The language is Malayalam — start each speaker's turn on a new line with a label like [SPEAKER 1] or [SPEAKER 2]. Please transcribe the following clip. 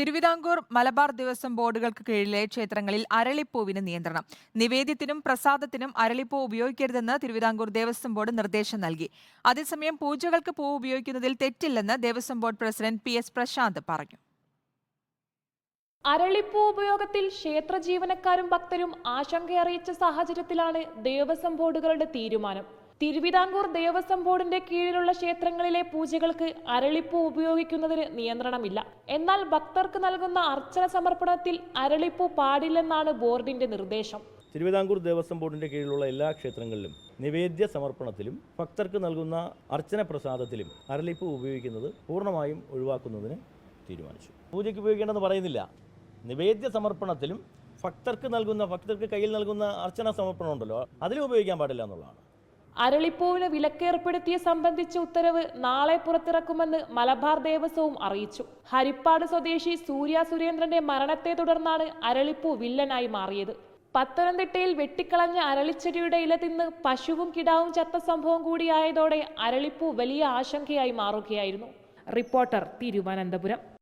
[SPEAKER 1] തിരുവിതാംകൂർ മലബാർ ദേവസ്വം ബോർഡുകൾക്ക് കീഴിലെ ക്ഷേത്രങ്ങളിൽ അരളിപ്പൂവിന് നിയന്ത്രണം. നിവേദ്യത്തിനും പ്രസാദത്തിനും അരളിപ്പൂ ഉപയോഗിക്കരുതെന്ന് തിരുവിതാംകൂർ ദേവസ്വം ബോർഡ് നിർദ്ദേശം നൽകി. അതേസമയം പൂജകൾക്ക് പൂവ് ഉപയോഗിക്കുന്നതിൽ തെറ്റില്ലെന്ന് Devaswom board president P S Prashanth പറഞ്ഞു.
[SPEAKER 2] അരളിപ്പൂ ഉപയോഗത്തിൽ ക്ഷേത്ര ജീവനക്കാരും ഭക്തരും ആശങ്കയറിയിച്ച സാഹചര്യത്തിലാണ് ദേവസ്വം ബോർഡുകളുടെ തീരുമാനം. തിരുവിതാംകൂർ ദേവസ്വം ബോർഡിന്റെ കീഴിലുള്ള ക്ഷേത്രങ്ങളിലെ പൂജകൾക്ക് അരളിപ്പൂ ഉപയോഗിക്കുന്നതിന് നിയന്ത്രണമില്ല. എന്നാൽ ഭക്തർക്ക് നൽകുന്ന അർച്ചന സമർപ്പണത്തിൽ അരളിപ്പൂ പാടില്ലെന്നാണ് ബോർഡിന്റെ നിർദ്ദേശം.
[SPEAKER 3] തിരുവിതാംകൂർ ദേവസ്വം ബോർഡിന്റെ കീഴിലുള്ള എല്ലാ ക്ഷേത്രങ്ങളിലും നിവേദ്യ സമർപ്പണത്തിലും ഭക്തർക്ക് നൽകുന്ന അർച്ചന പ്രസാദത്തിലും അരളിപ്പ് ഉപയോഗിക്കുന്നത് പൂർണമായും ഒഴിവാക്കുന്നതിന് തീരുമാനിച്ചു. പൂജയ്ക്ക് ഉപയോഗിക്കേണ്ടെന്ന് പറയുന്നില്ല. നിവേദ്യ സമർപ്പണത്തിലും ഭക്തർക്ക് നൽകുന്ന ഭക്തർക്ക് കയ്യിൽ നൽകുന്ന അർച്ചന സമർപ്പണം ഉണ്ടല്ലോ. അതിലും ഉപയോഗിക്കാൻ പാടില്ല എന്നുള്ളതാണ്.
[SPEAKER 2] അരളിപ്പൂവിന് വിലക്കേർപ്പെടുത്തിയ സംബന്ധിച്ച ഉത്തരവ് നാളെ പുറത്തിറക്കുമെന്ന് മലബാർ ദേവസ്വവും അറിയിച്ചു. ഹരിപ്പാട് സ്വദേശി സൂര്യ സുരേന്ദ്രന്റെ മരണത്തെ തുടർന്നാണ് അരളിപ്പൂ വില്ലനായി മാറിയത്. പത്തനംതിട്ടയിൽ വെട്ടിക്കളഞ്ഞ അരളിച്ചെടിയുടെ ഇല തിന്ന് പശുവും കിടാവും ചത്ത സംഭവം കൂടിയായതോടെ അരളിപ്പൂ വലിയ ആശങ്കയായി മാറുകയായിരുന്നു. റിപ്പോർട്ടർ തിരുവനന്തപുരം.